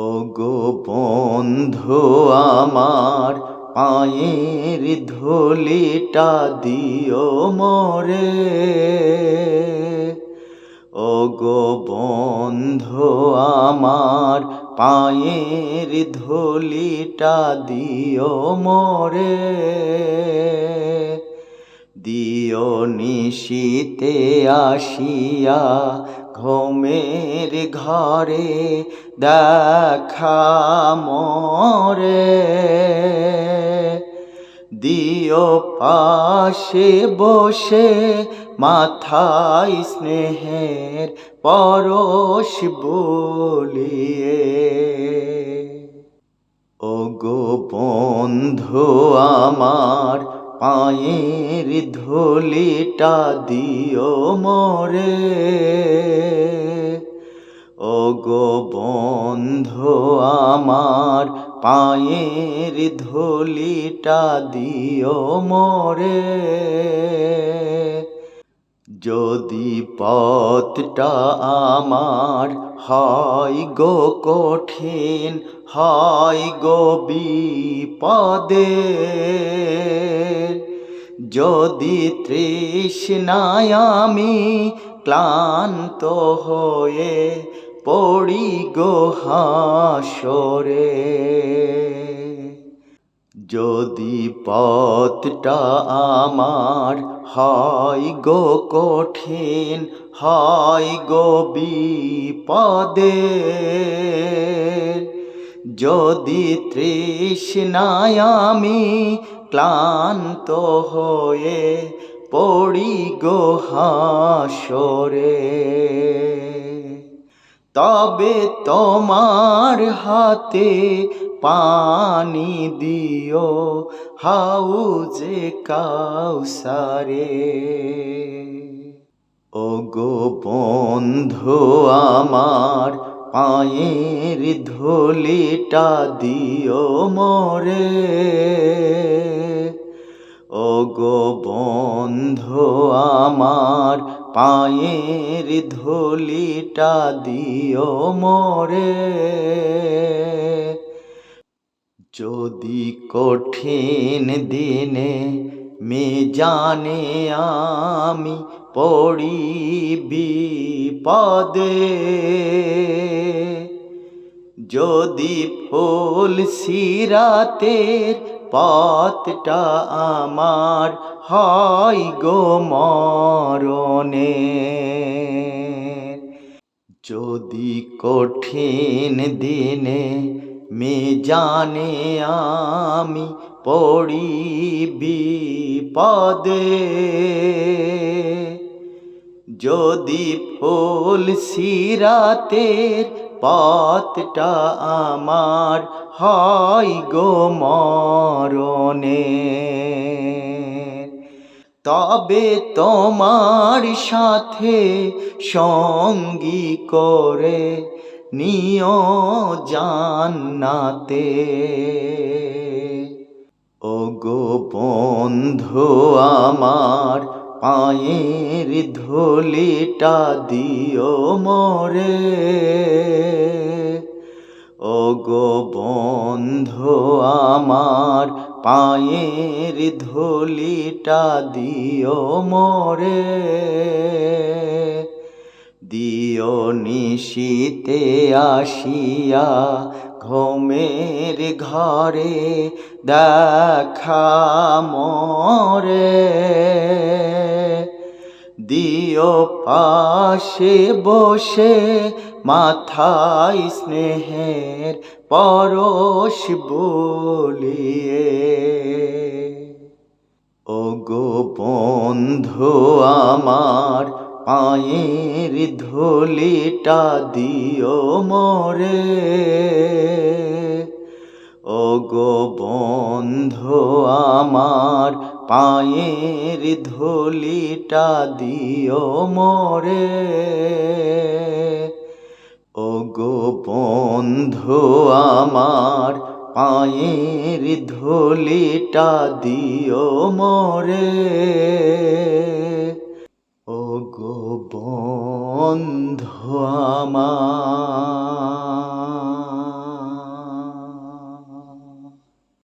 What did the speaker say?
ও গো বন্ধু আমার, পায়ের ধুলিটা দিও মরে। ও গো বন্ধু আমার, পায়ের ধুলিটা দিও মরে। দিও নিশীতে আসিয়া ঘুমের ঘরে দেখা মরে। দিও পাশে বসে মাথায় স্নেহের পরশ বলিয়ে। ও গো বন্ধু, আমার পায়ের ধুলিটা দিও মরে। গো বন্ধু আমার, পায়ের ধুলিটা দিও মরে। যদি পথটা আমার হয় গো কঠিন, হয় গো বিপদে। যদি তৃষ্ণায় আমি ক্লান্ত হয়ে পড়ি গো হাসরে। যদি পথটা আমার হয় গো কঠিন, হয় গো বিপদে। যদি তৃষ্ণায় আমি ক্লান্ত হয়ে পড়ি গো হাসরে। তবে তোমার হাতে পানি দিও, হাউজে কাউসারে। ও গো বন্ধু, আমার পায়ের ধুলিটা দিও মরে। ও গো বন্ধু, আমার পায়ের ধুলিটা দিও মরে। যদি কঠিন দিনে মে জানে আমি পড়ি বিপদে যদি ফুল সিরাতের পথটা আমার হয় গো মরণে। যদি কঠিন দিনে মে জানে আমি পড়ি বিপদে যদি ফুল সিরাতের পথটা আমার হয় গো মরণে তবে তোমার সাথে সঙ্গী করে নিয় জান্নাতে। ও গো বন্ধু আমার পায়ের ধুলিটা দিও মরে। ও গো বন্ধু, আমার পায়ের ধুলিটা দিও মরে। দিও নিশীতে আসিয়া ঘুমের ঘরে দেখা মরে। দিও পাশে বসে মাথায় স্নেহের পরশ বলিয়ে। ও গো বন্ধু, আমার পায়ের ধুলিটা দিও মরে। ও গো বন্ধু, আমার পায়ের ধুলিটা দিও মরে। ও গো বন্ধু আমার, পায়ের ধুলিটা দিও মরে। ও গো বন্ধু আমার